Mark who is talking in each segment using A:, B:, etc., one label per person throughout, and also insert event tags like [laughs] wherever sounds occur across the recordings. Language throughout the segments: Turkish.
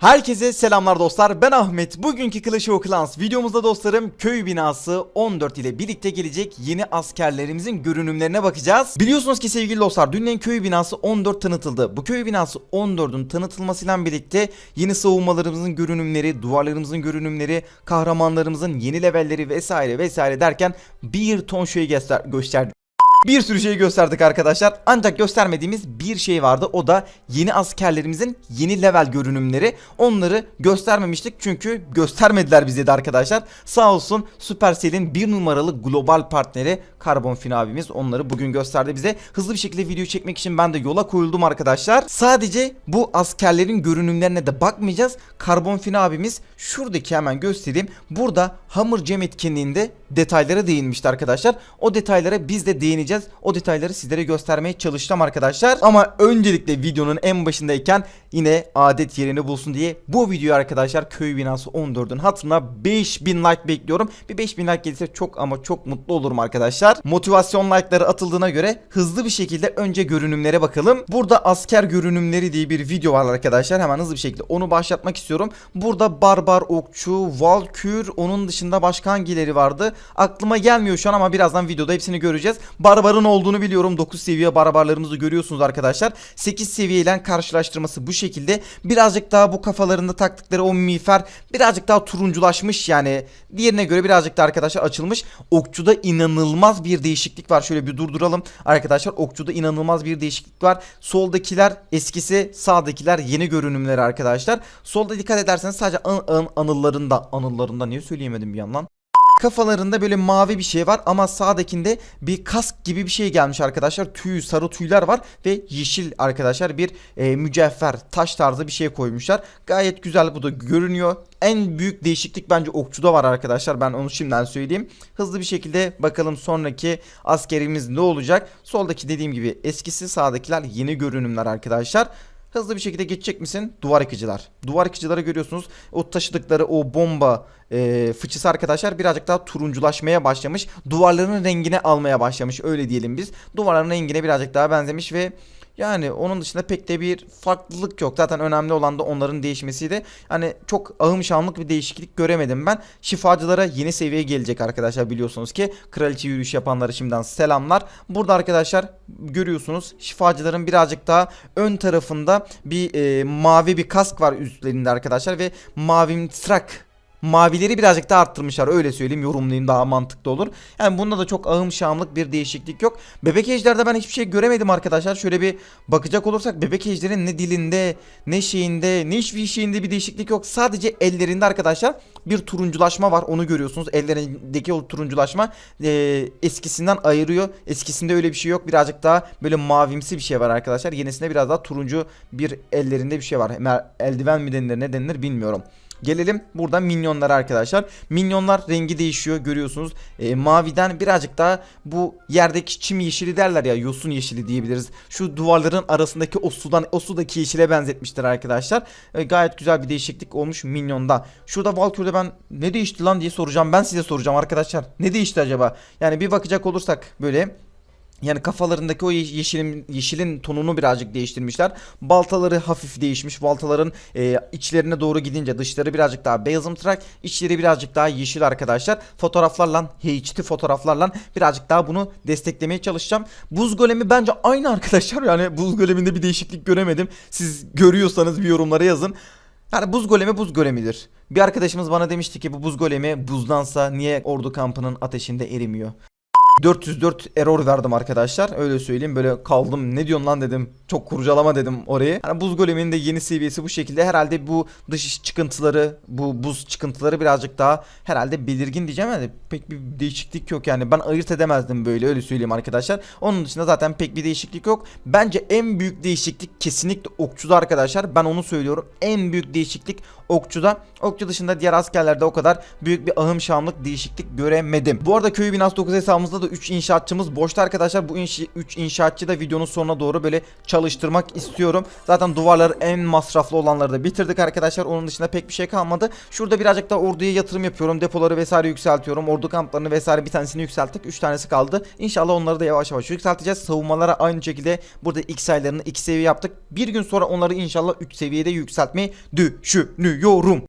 A: Herkese selamlar dostlar. Ben Ahmet. Bugünkü Clash of Clans videomuzda dostlarım köy binası 14 ile birlikte gelecek yeni askerlerimizin görünümlerine bakacağız. Biliyorsunuz ki sevgili dostlar dünleyin köy binası 14 tanıtıldı. Bu köy binası 14'ün tanıtılmasıyla birlikte yeni savunmalarımızın görünümleri duvarlarımızın görünümleri kahramanlarımızın yeni levelleri vesaire vesaire derken bir ton şey göster gösterdi bir sürü şey gösterdik arkadaşlar. Ancak göstermediğimiz bir şey vardı. O da yeni askerlerimizin yeni level görünümleri. Onları göstermemiştik çünkü göstermediler bize de arkadaşlar. Sağ olsun Supercell'in bir numaralı global partneri Carbon Fin abimiz onları bugün gösterdi bize. Hızlı bir şekilde video çekmek için ben de yola koyuldum arkadaşlar. Sadece bu askerlerin görünümlerine de bakmayacağız. Carbon Fin abimiz şuradaki hemen göstereyim. Burada Hammer Cem etkinliğinde detaylara değinmişti arkadaşlar. O detaylara biz de değineceğiz. O detayları sizlere göstermeye çalıştım arkadaşlar. Ama öncelikle videonun en başındayken yine adet yerini bulsun diye bu videoyu arkadaşlar köy binası 14'ün hatırına 5000 like bekliyorum. Bir 5000 like gelirse çok ama çok mutlu olurum arkadaşlar. Motivasyon like'ları atıldığına göre hızlı bir şekilde önce görünümlere bakalım. Burada asker görünümleri diye bir video var arkadaşlar. Hemen hızlı bir şekilde onu başlatmak istiyorum. Burada barbar okçu, valkür, onun dışında başka hangileri vardı? Aklıma gelmiyor şu an ama birazdan videoda hepsini göreceğiz. Barbarın olduğunu biliyorum. 9 seviye barbarlarımızı görüyorsunuz arkadaşlar. 8 seviyeyle karşılaştırması bu şekilde. Birazcık daha bu kafalarında taktıkları o miğfer birazcık daha turunculaşmış yani. Diğerine göre birazcık daha arkadaşlar açılmış. Okçuda inanılmaz bir değişiklik var. Şöyle bir durduralım. Arkadaşlar okçuda inanılmaz bir değişiklik var. Soldakiler eskisi, sağdakiler yeni görünümleri arkadaşlar. Solda dikkat ederseniz sadece an, an, anıllarında, anıllarında niye söyleyemedim bir yandan? Kafalarında böyle mavi bir şey var ama sağdakinde bir kask gibi bir şey gelmiş arkadaşlar. Tüy, sarı tüyler var ve yeşil arkadaşlar bir e, mücevher, taş tarzı bir şey koymuşlar. Gayet güzel bu da görünüyor. En büyük değişiklik bence okçuda var arkadaşlar. Ben onu şimdiden söyleyeyim. Hızlı bir şekilde bakalım sonraki askerimiz ne olacak. Soldaki dediğim gibi eskisi sağdakiler yeni görünümler arkadaşlar. Hızlı bir şekilde geçecek misin? Duvar yıkıcılar. Duvar yıkıcıları görüyorsunuz. O taşıdıkları o bomba e, fıçısı arkadaşlar birazcık daha turunculaşmaya başlamış. Duvarların rengine almaya başlamış öyle diyelim biz. Duvarların rengine birazcık daha benzemiş ve yani onun dışında pek de bir farklılık yok. Zaten önemli olan da onların değişmesiydi. Hani çok ahım şahımlık bir değişiklik göremedim ben. Şifacılara yeni seviye gelecek arkadaşlar biliyorsunuz ki. Kraliçe yürüyüş yapanlara şimdiden selamlar. Burada arkadaşlar görüyorsunuz şifacıların birazcık daha ön tarafında bir e, mavi bir kask var üstlerinde arkadaşlar ve mavi trak Mavileri birazcık daha arttırmışlar öyle söyleyeyim yorumlayayım daha mantıklı olur. Yani bunda da çok ahım şahımlık bir değişiklik yok. Bebek ejderde ben hiçbir şey göremedim arkadaşlar. Şöyle bir bakacak olursak bebek ejderin ne dilinde ne şeyinde ne hiçbir şeyinde bir değişiklik yok. Sadece ellerinde arkadaşlar bir turunculaşma var onu görüyorsunuz. Ellerindeki o turunculaşma e, eskisinden ayırıyor. Eskisinde öyle bir şey yok. Birazcık daha böyle mavimsi bir şey var arkadaşlar. Yenisinde biraz daha turuncu bir ellerinde bir şey var. Eldiven mi denilir ne denilir bilmiyorum. Gelelim burada minyonlara arkadaşlar. Minyonlar rengi değişiyor görüyorsunuz. E, maviden birazcık daha bu yerdeki çim yeşili derler ya yosun yeşili diyebiliriz. Şu duvarların arasındaki o sudan o sudaki yeşile benzetmişler arkadaşlar. E, gayet güzel bir değişiklik olmuş minyonda. Şurada Valkyrie'de ben ne değişti lan diye soracağım. Ben size soracağım arkadaşlar. Ne değişti acaba? Yani bir bakacak olursak böyle yani kafalarındaki o ye- yeşilin, yeşilin tonunu birazcık değiştirmişler. Baltaları hafif değişmiş. Baltaların e, içlerine doğru gidince dışları birazcık daha beyazımtırak, içleri birazcık daha yeşil arkadaşlar. Fotoğraflarla, HD fotoğraflarla birazcık daha bunu desteklemeye çalışacağım. Buz golemi bence aynı [laughs] arkadaşlar. Yani buz goleminde bir değişiklik göremedim. Siz görüyorsanız bir yorumlara yazın. Yani buz golemi buz golemidir. Bir arkadaşımız bana demişti ki bu buz golemi buzdansa niye ordu kampının ateşinde erimiyor? 404 error verdim arkadaşlar. Öyle söyleyeyim. Böyle kaldım. Ne diyorsun lan dedim. Çok kurcalama dedim orayı. Yani buz goleminin de yeni seviyesi bu şekilde. Herhalde bu dış çıkıntıları, bu buz çıkıntıları birazcık daha herhalde belirgin diyeceğim. Yani pek bir değişiklik yok yani. Ben ayırt edemezdim böyle öyle söyleyeyim arkadaşlar. Onun dışında zaten pek bir değişiklik yok. Bence en büyük değişiklik kesinlikle okçuda arkadaşlar. Ben onu söylüyorum. En büyük değişiklik okçuda. Okçu dışında diğer askerlerde o kadar büyük bir ahım şahımlık değişiklik göremedim. Bu arada köy binası 9 hesabımızda da burada 3 inşaatçımız boşta arkadaşlar. Bu 3 inşaatçı da videonun sonuna doğru böyle çalıştırmak istiyorum. Zaten duvarları en masraflı olanları da bitirdik arkadaşlar. Onun dışında pek bir şey kalmadı. Şurada birazcık da orduya yatırım yapıyorum. Depoları vesaire yükseltiyorum. Ordu kamplarını vesaire bir tanesini yükselttik. 3 tanesi kaldı. İnşallah onları da yavaş yavaş yükselteceğiz. Savunmalara aynı şekilde burada X sayılarını 2 seviye yaptık. Bir gün sonra onları inşallah 3 seviyede yükseltmeyi düşünüyorum seviyorum.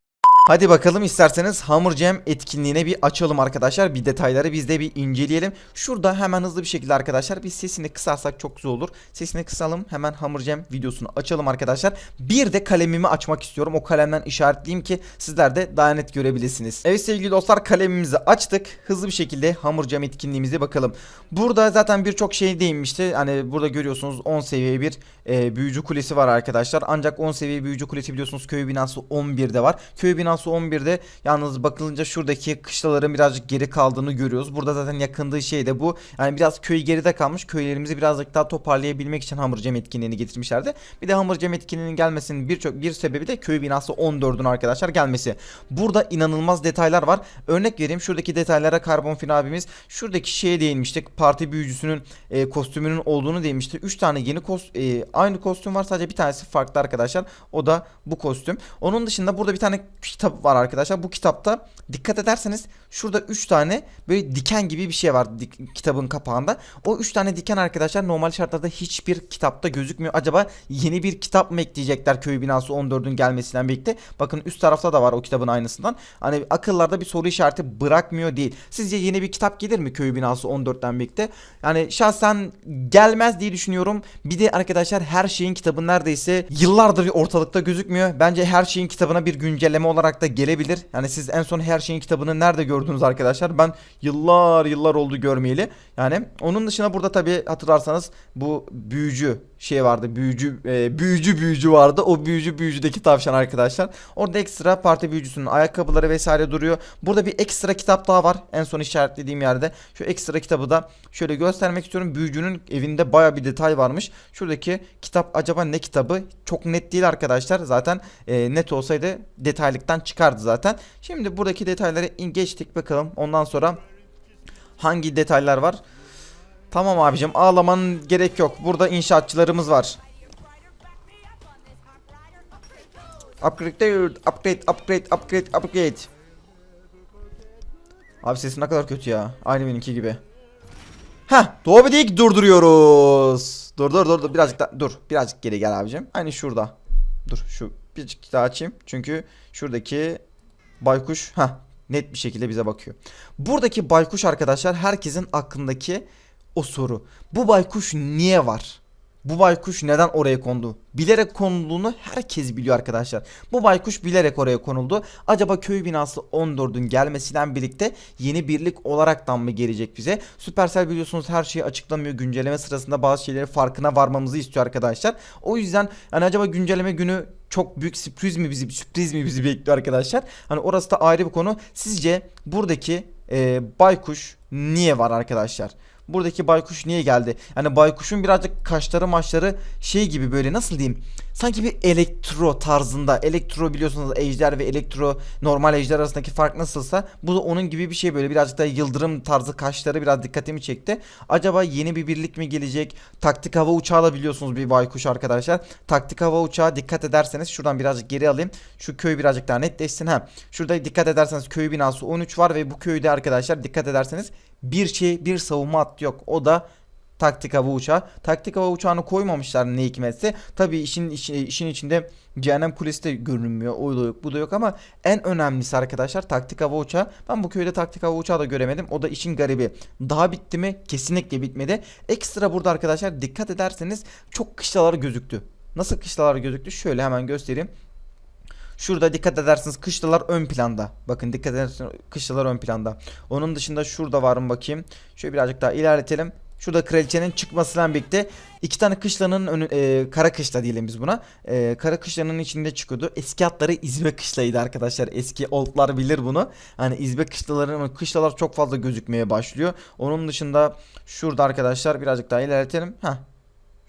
A: Hadi bakalım isterseniz Hammer Jam etkinliğine bir açalım arkadaşlar. Bir detayları biz de bir inceleyelim. Şurada hemen hızlı bir şekilde arkadaşlar biz sesini kısarsak çok güzel olur. Sesini kısalım hemen Hammer Jam videosunu açalım arkadaşlar. Bir de kalemimi açmak istiyorum. O kalemden işaretleyeyim ki sizler de daha net görebilirsiniz. Evet sevgili dostlar kalemimizi açtık. Hızlı bir şekilde Hammer Jam etkinliğimize bakalım. Burada zaten birçok şey değinmişti. Hani burada görüyorsunuz 10 seviye bir e, büyücü kulesi var arkadaşlar. Ancak 10 seviye büyücü kulesi biliyorsunuz köy binası 11'de var. Köy binası 11'de yalnız bakılınca şuradaki kışlaların birazcık geri kaldığını görüyoruz. Burada zaten yakındığı şey de bu. Yani biraz köy geride kalmış. Köylerimizi birazcık daha toparlayabilmek için Hamur Cem etkinliğini getirmişlerdi. Bir de Hamur Cem etkinliğinin gelmesinin birçok bir sebebi de köy binası 14'ün arkadaşlar gelmesi. Burada inanılmaz detaylar var. Örnek vereyim şuradaki detaylara Karbon Fin abimiz şuradaki şeye değinmiştik. Parti büyücüsünün e, kostümünün olduğunu değinmişti. 3 tane yeni kostüm e, aynı kostüm var sadece bir tanesi farklı arkadaşlar. O da bu kostüm. Onun dışında burada bir tane kitap var arkadaşlar. Bu kitapta dikkat ederseniz şurada 3 tane böyle diken gibi bir şey var dik- kitabın kapağında. O 3 tane diken arkadaşlar normal şartlarda hiçbir kitapta gözükmüyor. Acaba yeni bir kitap mı ekleyecekler köy binası 14'ün gelmesinden birlikte? Bakın üst tarafta da var o kitabın aynısından. Hani akıllarda bir soru işareti bırakmıyor değil. Sizce yeni bir kitap gelir mi köy binası 14'ten birlikte? Yani şahsen gelmez diye düşünüyorum. Bir de arkadaşlar her şeyin kitabı neredeyse yıllardır ortalıkta gözükmüyor. Bence her şeyin kitabına bir güncelleme olarak da gelebilir. Yani siz en son her şeyin kitabını nerede gördünüz arkadaşlar? Ben yıllar yıllar oldu görmeyeli. Yani onun dışında burada tabi hatırlarsanız bu büyücü şey vardı. Büyücü e, büyücü büyücü vardı. O büyücü büyücüdeki tavşan arkadaşlar. Orada ekstra parti büyücüsünün ayakkabıları vesaire duruyor. Burada bir ekstra kitap daha var. En son işaretlediğim yerde. Şu ekstra kitabı da şöyle göstermek istiyorum. Büyücünün evinde baya bir detay varmış. Şuradaki kitap acaba ne kitabı? Çok net değil arkadaşlar. Zaten e, net olsaydı detaylıktan çıkardı zaten. Şimdi buradaki detayları geçtik bakalım. Ondan sonra hangi detaylar var? Tamam abicim ağlamanın gerek yok. Burada inşaatçılarımız var. Upgrade, upgrade, upgrade, upgrade, upgrade. Abi sesim ne kadar kötü ya. Aynı benimki gibi. Heh, Doğu Dik durduruyoruz. Dur dur dur dur birazcık daha dur. Birazcık geri gel abicim. Aynı şurada. Dur şu birazcık daha açayım. Çünkü şuradaki baykuş ha net bir şekilde bize bakıyor. Buradaki baykuş arkadaşlar herkesin aklındaki o soru. Bu baykuş niye var? Bu baykuş neden oraya kondu? Bilerek konulduğunu herkes biliyor arkadaşlar. Bu baykuş bilerek oraya konuldu. Acaba köy binası 14'ün gelmesiyle birlikte yeni birlik olaraktan mı gelecek bize? Supercell biliyorsunuz her şeyi açıklamıyor. Güncelleme sırasında bazı şeyleri farkına varmamızı istiyor arkadaşlar. O yüzden hani acaba güncelleme günü çok büyük sürpriz mi bizi sürpriz mi bizi bekliyor arkadaşlar? Hani orası da ayrı bir konu. Sizce buradaki e, baykuş niye var arkadaşlar? Buradaki baykuş niye geldi? Yani baykuşun birazcık kaşları maçları şey gibi böyle nasıl diyeyim? Sanki bir elektro tarzında. Elektro biliyorsunuz ejder ve elektro normal ejder arasındaki fark nasılsa bu da onun gibi bir şey böyle birazcık da yıldırım tarzı kaşları biraz dikkatimi çekti. Acaba yeni bir birlik mi gelecek? Taktik hava uçağı da biliyorsunuz bir baykuş arkadaşlar. Taktik hava uçağı dikkat ederseniz şuradan birazcık geri alayım. Şu köy birazcık daha netleşsin. Ha. Şurada dikkat ederseniz köy binası 13 var ve bu köyde arkadaşlar dikkat ederseniz bir şey bir savunma hattı yok. O da taktik hava uçağı. Taktik hava uçağını koymamışlar ne hikmetse. İşin, işin, işin içinde cehennem kulesi de görünmüyor. O da yok bu da yok ama en önemlisi arkadaşlar taktik hava uçağı. Ben bu köyde taktik hava uçağı da göremedim. O da işin garibi. Daha bitti mi? Kesinlikle bitmedi. Ekstra burada arkadaşlar dikkat ederseniz çok kışlalar gözüktü. Nasıl kışlalar gözüktü? Şöyle hemen göstereyim. Şurada dikkat edersiniz kışlalar ön planda. Bakın dikkat edersiniz kışlalar ön planda. Onun dışında şurada var mı bakayım. Şöyle birazcık daha ilerletelim. Şurada kraliçenin çıkmasıyla birlikte iki tane kışlanın önü, e, kara kışla diyelim biz buna. E, kara kışlanın içinde çıkıyordu. Eski atları izbe kışlaydı arkadaşlar. Eski oldlar bilir bunu. Hani izbe kışlaların kışlalar çok fazla gözükmeye başlıyor. Onun dışında şurada arkadaşlar birazcık daha ilerletelim. Heh.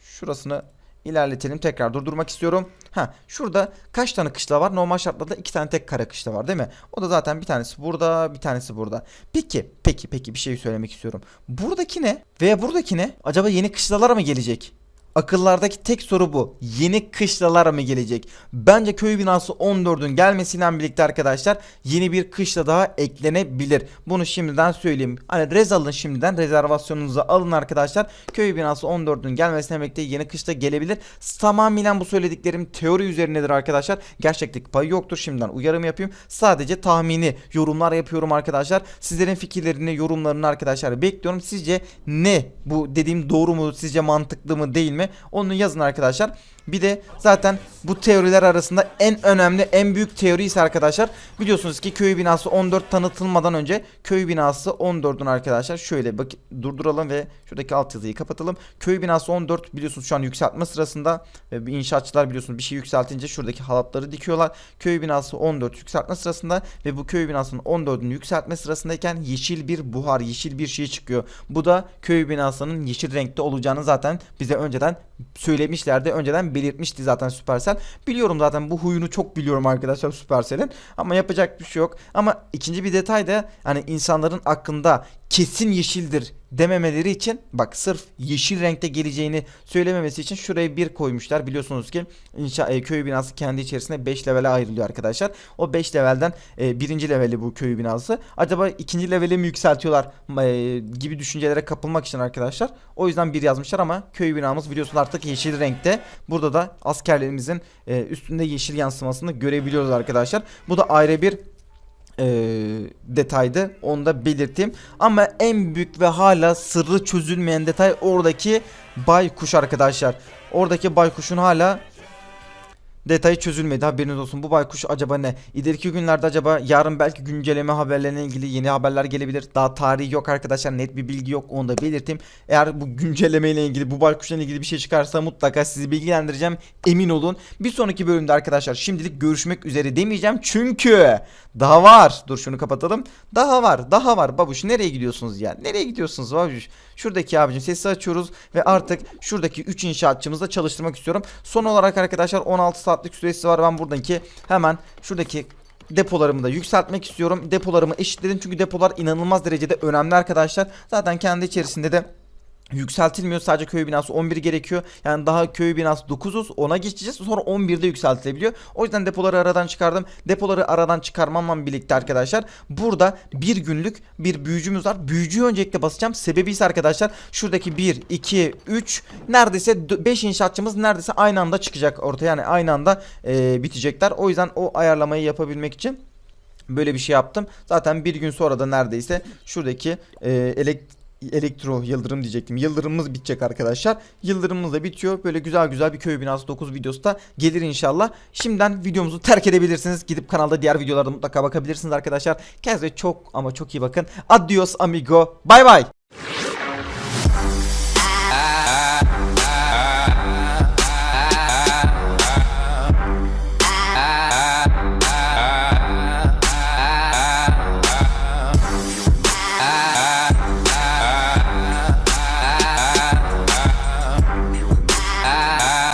A: Şurasını ilerletelim. Tekrar durdurmak istiyorum. Ha şurada kaç tane kışla var? Normal şartlarda iki tane tek kara kışla var değil mi? O da zaten bir tanesi burada, bir tanesi burada. Peki, peki, peki bir şey söylemek istiyorum. Buradaki ne? Veya buradaki ne? Acaba yeni kışlalar mı gelecek? Akıllardaki tek soru bu. Yeni kışlalar mı gelecek? Bence köy binası 14'ün gelmesiyle birlikte arkadaşlar yeni bir kışla daha eklenebilir. Bunu şimdiden söyleyeyim. Hani rez alın şimdiden rezervasyonunuzu alın arkadaşlar. Köy binası 14'ün gelmesiyle birlikte yeni kışla gelebilir. Tamamen bu söylediklerim teori üzerinedir arkadaşlar. Gerçeklik payı yoktur. Şimdiden uyarım yapayım. Sadece tahmini yorumlar yapıyorum arkadaşlar. Sizlerin fikirlerini, yorumlarını arkadaşlar bekliyorum. Sizce ne? Bu dediğim doğru mu? Sizce mantıklı mı değil mi? Onu yazın arkadaşlar. Bir de zaten bu teoriler arasında en önemli, en büyük teori ise arkadaşlar biliyorsunuz ki köy binası 14 tanıtılmadan önce köy binası 14'ün arkadaşlar şöyle bak durduralım ve şuradaki altyazıyı kapatalım. Köy binası 14 biliyorsunuz şu an yükseltme sırasında ve inşaatçılar biliyorsunuz bir şey yükseltince şuradaki halatları dikiyorlar. Köy binası 14 yükseltme sırasında ve bu köy binasının 14'ünü yükseltme sırasındayken yeşil bir buhar, yeşil bir şey çıkıyor. Bu da köy binasının yeşil renkte olacağını zaten bize önceden söylemişlerdi. Önceden belirtmişti zaten Supercell. Biliyorum zaten bu huyunu çok biliyorum arkadaşlar Supercell'in. Ama yapacak bir şey yok. Ama ikinci bir detay da hani insanların aklında kesin yeşildir dememeleri için bak sırf yeşil renkte geleceğini söylememesi için şuraya bir koymuşlar. Biliyorsunuz ki inşa e, köy binası kendi içerisinde 5 levele ayrılıyor arkadaşlar. O 5 levelden e, birinci leveli bu köy binası. Acaba ikinci leveli mi yükseltiyorlar e, gibi düşüncelere kapılmak için arkadaşlar. O yüzden bir yazmışlar ama köy binamız biliyorsunuz artık yeşil renkte. Burada da askerlerimizin e, üstünde yeşil yansımasını görebiliyoruz arkadaşlar. Bu da ayrı bir e, detaydı. Onu da belirteyim. Ama en büyük ve hala sırrı çözülmeyen detay oradaki baykuş arkadaşlar. Oradaki baykuşun hala detayı çözülmedi haberiniz olsun. Bu baykuş acaba ne? İleriki günlerde acaba yarın belki güncelleme haberlerine ilgili yeni haberler gelebilir. Daha tarihi yok arkadaşlar. Net bir bilgi yok. Onu da belirteyim. Eğer bu güncelleme ile ilgili bu baykuşla ilgili bir şey çıkarsa mutlaka sizi bilgilendireceğim. Emin olun. Bir sonraki bölümde arkadaşlar şimdilik görüşmek üzere demeyeceğim. Çünkü daha var. Dur şunu kapatalım. Daha var. Daha var. Babuş nereye gidiyorsunuz ya? Nereye gidiyorsunuz babuş? Şuradaki abicim sesi açıyoruz ve artık şuradaki 3 inşaatçımızı da çalıştırmak istiyorum. Son olarak arkadaşlar 16 saatlik süresi var. Ben buradaki hemen şuradaki depolarımı da yükseltmek istiyorum. Depolarımı eşitledim çünkü depolar inanılmaz derecede önemli arkadaşlar. Zaten kendi içerisinde de yükseltilmiyor. Sadece köy binası 11 gerekiyor. Yani daha köy binası 9'uz. 10'a geçeceğiz. Sonra 11'de yükseltilebiliyor. O yüzden depoları aradan çıkardım. Depoları aradan çıkarmamla birlikte arkadaşlar burada bir günlük bir büyücümüz var. Büyücüyü öncelikle basacağım. Sebebi ise arkadaşlar şuradaki 1, 2, 3 neredeyse 5 inşaatçımız neredeyse aynı anda çıkacak ortaya. Yani aynı anda e, bitecekler. O yüzden o ayarlamayı yapabilmek için böyle bir şey yaptım. Zaten bir gün sonra da neredeyse şuradaki e, elektrik elektro yıldırım diyecektim. Yıldırımımız bitecek arkadaşlar. Yıldırımımız da bitiyor. Böyle güzel güzel bir köy binası 9 videosu da gelir inşallah. Şimdiden videomuzu terk edebilirsiniz. Gidip kanalda diğer videolarda mutlaka bakabilirsiniz arkadaşlar. Kendinize çok ama çok iyi bakın. Adios amigo. Bay bay.